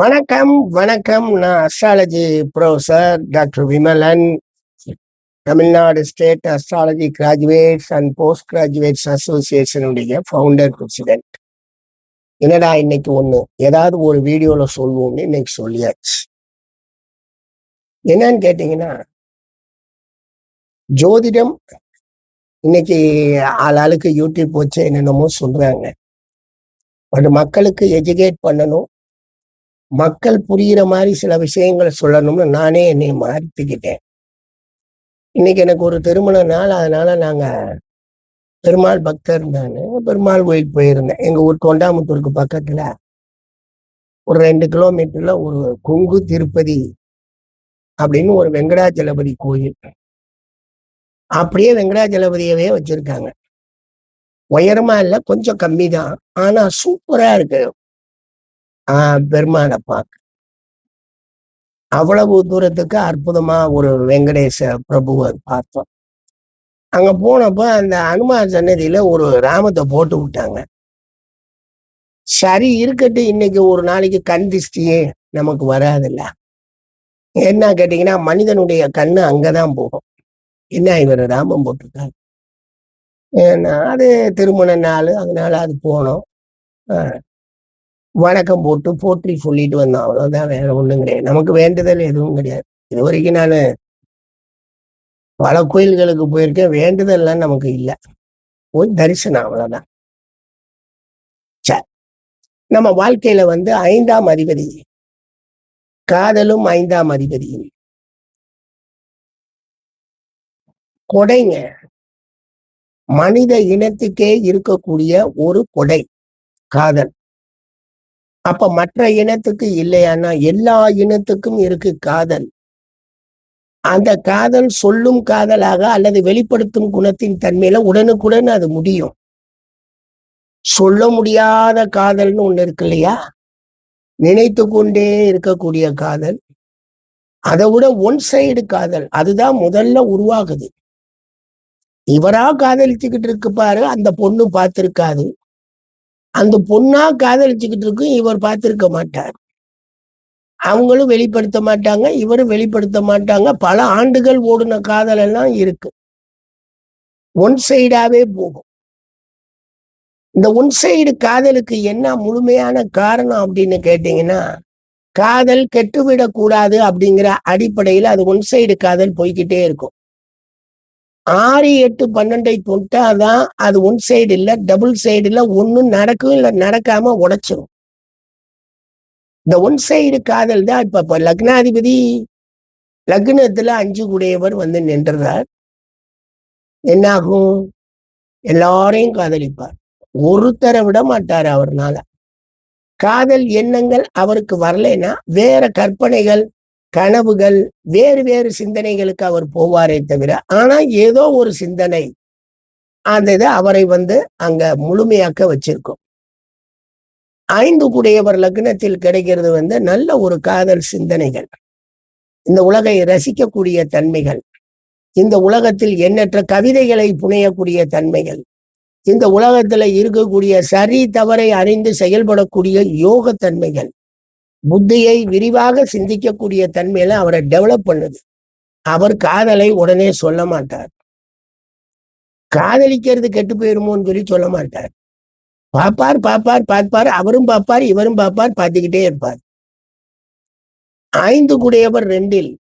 வணக்கம், வணக்கம். நான் astrology professor doctor Vimalan. Tamil Nadu state astrology graduates and post graduates அசோசியேஷனுடைய founder president. என்னடா இன்னைக்கு ஒண்ணு, ஏதாவது ஒரு வீடியோவில் சொல்லுவோம்னு இன்னைக்கு சொல்லியாச்சு. என்னன்னு கேட்டீங்கன்னா ஜோதிடம் இன்னைக்கு ஆளாளுக்கு யூடியூப் வச்சு என்னென்னமோ சொல்றாங்க. பட் மக்களுக்கு எஜுகேட் பண்ணணும். மக்கள் புரியிற மாதிரி சில விஷயங்களை சொல்லணும்னு நானே என்னை மாத்திக்கிட்டேன். இன்னைக்கு எனக்கு ஒரு திருமண நாள். அதனால நாங்க பெருமாள் பக்தர் நான் பெருமாள் கோயிலுக்கு போயிருந்தேன். எங்க ஊர் தொண்டாமுத்தூருக்கு பக்கத்துல. ஒரு ரெண்டு கிலோமீட்டர்ல ஒரு கொங்கு திருப்பதி அப்படின்னு ஒரு வெங்கடாஜலபதி கோயில். அப்படியே வெங்கடாஜலபதியவே வச்சிருக்காங்க. உயரமா இல்லை கொஞ்சம் கம்மி தான். ஆனா சூப்பரா இருக்கு. ஆஹ் பெருமாள பாக்க. அவ்வளவு தூரத்துக்கு அற்புதமா ஒரு வெங்கடேச பிரபுவ பார்த்தோம். அங்க போனப்ப அந்த அனுமார் சன்னதியில ஒரு ராமத்தை போட்டு விட்டாங்க. சரி இருக்கட்டு இன்னைக்கு ஒரு நாளைக்கு கண் திஷ்டியே நமக்கு வராதுல்ல. என்ன கேட்டீங்கன்னா, மனிதனுடைய கண்ணு அங்கதான் போகும். என்ன இவரு ராமம் போட்டிருக்காரு. ஏன்னா அது திருமண நாள் அதனால அது போனோம். வணக்கம் போட்டு போற்றி சொல்லிட்டு வந்தோம். அவ்வளவுதான் வேற ஒண்ணும் கிடையாது. நமக்கு வேண்டுதல் எதுவும் கிடையாது. இதுவரைக்கும் நானு பல கோயில்களுக்கு போயிருக்கேன். வேண்டுதல்லாம் நமக்கு இல்ல. போய் தரிசனம் அவ்வளவுதான். சரி. நம்ம வாழ்க்கையில வந்து ஐந்தாம் அதிபதி. காதலும் ஐந்தாம் அதிபதி. கொடைங்க. மனித இனத்துக்கே இருக்கக்கூடிய ஒரு கொடை. காதல். அப்ப மற்ற இனத்துக்கு இல்லையான்னா, எல்லா இனத்துக்கும் இருக்கு காதல். அந்த காதல் சொல்லும் காதலாக அல்லது வெளிப்படுத்தும் குணத்தின் தன்மையில உடனுக்குடன் அது முடியும். சொல்ல முடியாத காதல்னு ஒண்ணு இருக்கு இல்லையா? நினைத்து கொண்டே இருக்கக்கூடிய காதல். அதை விட ஒன் சைடு காதல். அதுதான் முதல்ல உருவாகுது. இவரா காதலிச்சுக்கிட்டு இருக்கு பாரு, அந்த பொண்ணு பார்த்திருக்காது. அந்த பொண்ணா காதலிச்சுக்கிட்டு இருக்கும், இவர் பார்த்திருக்க மாட்டார். அவங்களும் வெளிப்படுத்த மாட்டாங்க, இவரும் வெளிப்படுத்த மாட்டாங்க. பல ஆண்டுகள் ஓடுன காதல் எல்லாம் இருக்கு. ஒன் சைடாவே போகும். இந்த ஒன் சைடு காதலுக்கு என்ன முழுமையான காரணம் அப்படின்னு கேட்டீங்கன்னா, காதல் கெட்டுவிடக்கூடாது அப்படிங்கிற அடிப்படையில அது ஒன் சைடு காதல் போய்க்கிட்டே இருக்கும். 6, 8, 12ஐ தொட்டாதான் அது ஒன் சைடு இல்ல, டபுள் சைடு இல்ல. ஒண்ணு நடக்கும், இல்ல நடக்காம உடைச்சிரும். இந்த ஒன் சைடு காதல் தான் இப்ப இப்ப லக்னாதிபதி லக்னத்துல அஞ்சு கூடையவர் வந்து நின்றுறார். என்னாகும்? எல்லாரையும் காதலிப்பார். ஒருத்தரை விட மாட்டார் அவர்னால. காதல் எண்ணங்கள் அவருக்கு வரலைன்னா, வேற கற்பனைகள், கனவுகள், வேறு வேறு சிந்தனைகளுக்கு அவர் போவாரே தவிர, ஆனா ஏதோ ஒரு சிந்தனை, அந்த இது அவரை வந்து அங்க முழுமையாக்க வச்சிருக்கும். ஐந்து கூடையவர் லக்னத்தில் கிடைக்கிறது வந்து நல்ல ஒரு காதல் சிந்தனைகள். இந்த உலகை ரசிக்கக்கூடிய தன்மைகள். இந்த உலகத்தில் எண்ணற்ற கவிதைகளை புனையக்கூடிய தன்மைகள். இந்த உலகத்துல இருக்கக்கூடிய சரி, தவறை அறிந்து செயல்படக்கூடிய யோக தன்மைகள். புத்தியை விரிவாக சிந்திக்கக்கூடிய தன்மையில அவரை டெவலப் பண்ணுது. அவர் காதலை உடனே சொல்ல மாட்டார். காதலிக்கிறது கெட்டு போயிருமோன்னு சொல்லி சொல்ல மாட்டார். பாப்பார், பாப்பார், பார்ப்பார். அவரும் பார்ப்பார், இவரும் பார்ப்பார். பார்த்துக்கிட்டே இருப்பார். ஐந்து கூடையவர் ரெண்டில்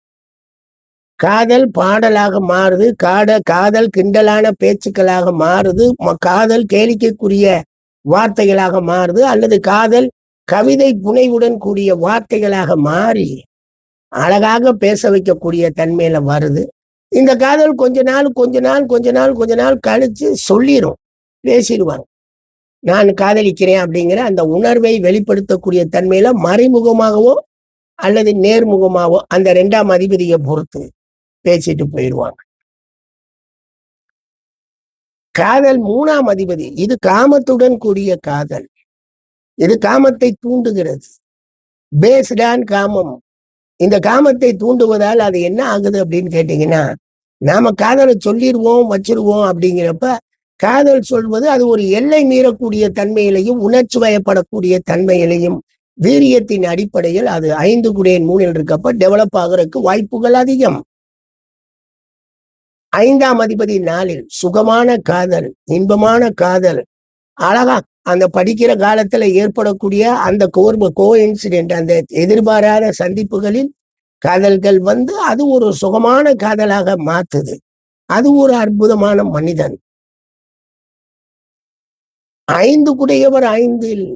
காதல் பாடலாக மாறுது. காட காதல் கிண்டலான பேச்சுக்களாக மாறுது. ம காதல் கேளிக்கைக்குரிய வார்த்தைகளாக மாறுது. அல்லது காதல் கவிதை புனைவுடன் கூடிய வார்த்தைகளாக மாறி, அழகாக பேச வைக்கக்கூடிய தன்மையில வருது. இந்த காதல் கொஞ்ச நாள், கொஞ்ச நாள், கொஞ்ச நாள், கொஞ்ச நாள் கழிச்சு சொல்லிடும் பேசிடுவாங்க நான் காதலிக்கிறேன் அப்படிங்கிற அந்த உணர்வை வெளிப்படுத்தக்கூடிய தன்மையில மறைமுகமாகவோ, அல்லது நேர்முகமாகவோ அந்த ரெண்டாம் அதிபதியை பொறுத்து பேசிட்டு போயிடுவாங்க காதல் மூணாம் அதிபதி. இது காமத்துடன் கூடிய காதல். இது காமத்தை தூண்டுகிறது. பேஸ்டான் காமம். இந்த காமத்தை தூண்டுவதால் அது என்ன ஆகுது அப்படின்னு கேட்டீங்கன்னா, நாம காதலை சொல்லிடுவோம் வச்சிருவோம் அப்படிங்கிறப்ப, காதல் சொல்வது அது ஒரு எல்லை மீறக்கூடிய தன்மையிலையும், உணர்ச்சி வயப்படக்கூடிய தன்மையிலையும் வீரியத்தின் அடிப்படையில் அது ஐந்து குடையின் மூணில் இருக்கப்ப டெவலப் ஆகுறதுக்கு வாய்ப்புகள் அதிகம் ஐந்தாம் அதிபதி நாளில் சுகமான காதல் இன்பமான காதல் அழகா அந்த படிக்கிற காலத்துல ஏற்படக்கூடிய அந்த கோர்வ கோ இன்சிடென்ட் அந்த எதிர்பாராத சந்திப்புகளில் காதல்கள் வந்து அது ஒரு சுகமான காதலாக மாத்துது. அது ஒரு அற்புதமான மனிதன். ஐந்து குடையவர் ஐந்தில்.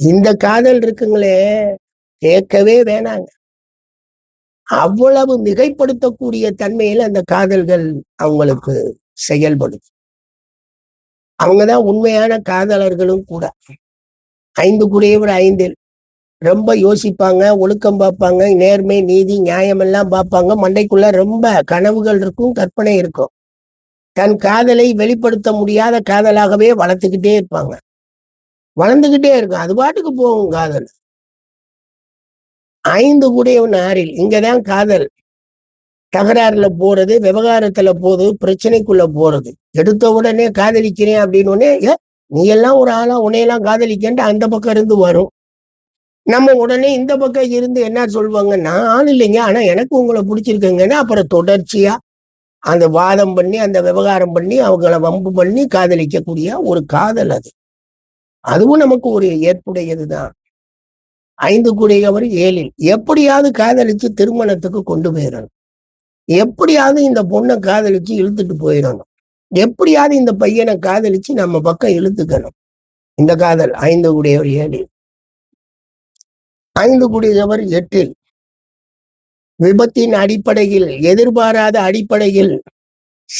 இந்த காதல் இருக்குங்களே கேட்கவே வேணாங்க. அவ்வளவு மிகைப்படுத்தக்கூடிய தன்மையில அந்த காதல்கள் அவங்களுக்கு செயல்படுது. அவங்கதான் உண்மையான காதலர்களும் கூட. ஐந்து குடையவர் ஐந்தில். ரொம்ப யோசிப்பாங்க ஒழுக்கம் பார்ப்பாங்க நேர்மை நீதி நியாயம் எல்லாம் பார்ப்பாங்க. மண்டைக்குள்ள ரொம்ப கனவுகள் இருக்கும் கற்பனை இருக்கும். தன் காதலை வெளிப்படுத்த முடியாத காதலாகவே வளர்த்துக்கிட்டே இருப்பாங்க. வளர்ந்துகிட்டே இருக்கும். அது பாட்டுக்கு போகும் காதல். ஐந்து கூடியவன் ஆறில். இங்கதான் காதல். தகராறுல போறது விவகாரத்துல போது பிரச்சனைக்குள்ள போறது. எடுத்த உடனே காதலிக்கிறேன் அப்படின்னு உடனே நீ எல்லாம் ஒரு ஆளா உன்னையெல்லாம் காதலிக்கன்ட்டு அந்த பக்கம் இருந்து வரும். நம்ம உடனே இந்த பக்கம் இருந்து என்ன சொல்லுவாங்க நான் ஆள் இல்லைங்க ஆனா எனக்கு உங்களை பிடிச்சிருக்குங்கன்னா அப்புறம் தொடர்ச்சியா அந்த வாதம் பண்ணி அந்த விவகாரம் பண்ணி அவங்கள வம்பு பண்ணி காதலிக்கக்கூடிய ஒரு காதல் அது. அதுவும் நமக்கு ஒரு ஏற்புடையதுதான். ஐந்து கூடியவர் ஏழில் எப்படியாவது காதலிச்சு திருமணத்துக்கு கொண்டு போயிடணும். எப்படியாவது இந்த பொண்ணை காதலிச்சு இழுத்துட்டு போயிடணும். எப்படியாவது இந்த பையனை காதலிச்சு நம்ம பக்கம் இழுத்துக்கணும். இந்த காதல் ஐந்து கூடியவர் ஏழில். ஐந்து கூடியவர் எட்டில். விபத்தின் அடிப்படையில் எதிர்பாராத அடிப்படையில்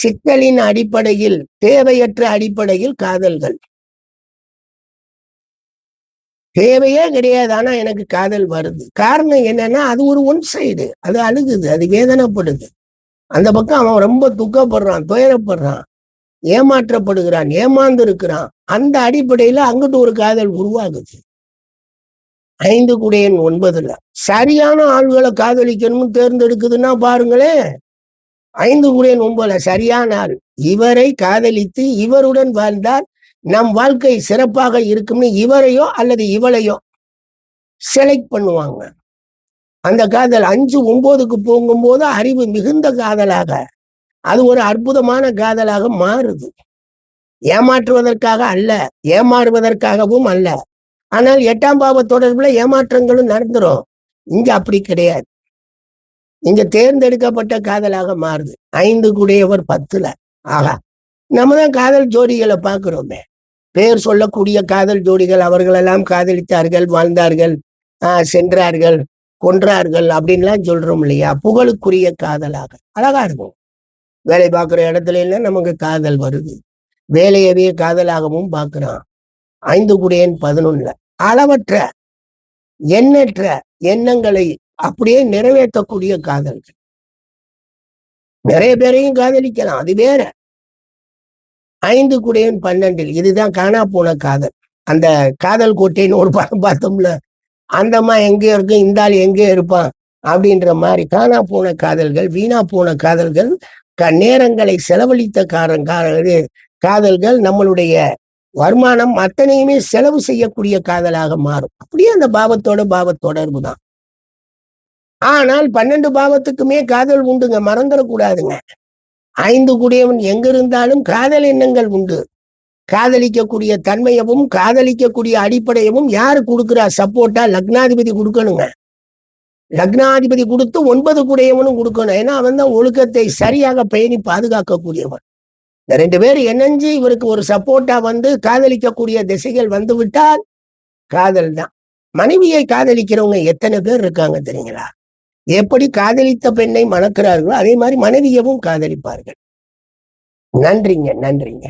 சிக்கலின் அடிப்படையில் தேவையற்ற அடிப்படையில் காதல்கள். தேவையே கிடையாது ஆனா எனக்கு காதல் வருது. காரணம் என்னன்னா அது ஒரு ஒன் சைடு அது அழுகுது அது வேதனைப்படுது. அந்த பக்கம் அவன் ரொம்ப துக்கப்படுறான் துயரப்படுறான் ஏமாற்றப்படுகிறான் ஏமாந்து இருக்கிறான் அந்த அடிப்படையில அங்கிட்டு ஒரு காதல் உருவாகுது. ஐந்து குடையன் ஒன்பதுல சரியான ஆள்களை காதலிக்கணும்னு தேர்ந்தெடுக்குதுன்னா பாருங்களேன். ஐந்து குடையன் ஒன்பதுல சரியான ஆள். இவரை காதலித்து இவருடன் வாழ்ந்தால் நம் வாழ்க்கை சிறப்பாக இருக்கும்னு இவரையோ அல்லது இவளையோ செலக்ட் பண்ணுவாங்க. அந்த காதல் அஞ்சு ஒன்பதுக்கு போகும்போது அறிவு மிகுந்த காதலாக அது ஒரு அற்புதமான காதலாக மாறுது. ஏமாற்றுவதற்காக அல்ல ஏமாறுவதற்காகவும் அல்ல. ஆனால் எட்டாம் பாவ தொடர்புல ஏமாற்றங்களும் நடந்துரும். இங்க அப்படி கிடையாது. இங்க தேர்ந்தெடுக்கப்பட்ட காதலாக மாறுது. ஐந்து கூடையவர் பத்துல. ஆகா நம்ம தான் காதல் ஜோடிகளை பார்க்கிறோமே. பேர் சொல்லக்கூடிய காதல் ஜோடிகள் அவர்களெல்லாம் காதலித்தார்கள் வாழ்ந்தார்கள் ஆஹ் சென்றார்கள். கொன்றார்கள் அப்படின்லாம் சொல்றோம் இல்லையா? புகழுக்குரிய காதலாக. அழகா இருக்கும். வேலை பார்க்குற இடத்துல எல்லாம் நமக்கு காதல் வருது. வேலையவே காதலாகவும் பார்க்கிறான். ஐந்து குடையன் பதினொன்னுல. அளவற்ற எண்ணற்ற எண்ணங்களை அப்படியே நிறைவேற்றக்கூடிய காதல்கள். நிறைய பேரையும் காதலிக்கலாம். அது வேற. ஐந்து குடையன் பன்னெண்டில். இதுதான் காணா போன காதல். அந்த காதல் கோட்டைன்னு ஒரு படம் பார்த்தோம்ல. அந்தம்மா எங்கேயோ இருக்கும் இந்த ஆள் எங்கேயோ இருப்பான் அப்படின்ற மாதிரி காணா போன காதல்கள் வீணா போன காதல்கள் க நேரங்களை செலவழித்த காரன் காதல்கள் நம்மளுடைய வருமானம் அத்தனையுமே செலவு செய்யக்கூடிய காதலாக மாறும். அப்படியே அந்த பாவத்தோட பாவ தொடர்பு தான். ஆனால் பன்னெண்டு பாவத்துக்குமே காதல் உண்டுங்க. மறந்துடக்கூடாதுங்க ஐந்து கூடியவன் எங்க இருந்தாலும் காதல் எண்ணங்கள் உண்டு. காதலிக்கக்கூடிய தன்மையவும் காதலிக்கக்கூடிய அடிப்படையவும் யாரு கொடுக்குறா? சப்போர்ட்டா லக்னாதிபதி கொடுக்கணுங்க. லக்னாதிபதி கொடுத்து ஒன்பது கூடையவனும் கொடுக்கணும். ஏன்னா அவன் தான் ஒழுக்கத்தை சரியாக பயணி பாதுகாக்கக்கூடியவன். இந்த ரெண்டு பேரும் இணைஞ்சு இவருக்கு ஒரு சப்போர்ட்டா வந்து காதலிக்கக்கூடிய திசைகள் வந்து விட்டால் காதல் தான். மனைவியை காதலிக்கிறவங்க எத்தனை பேர் இருக்காங்க தெரியுங்களா? எப்படி காதலித்த பெண்ணை மணக்கிறார்களோ அதே மாதிரி மனைவியவும் காதலிப்பார்கள். நன்றிங்க நன்றிங்க.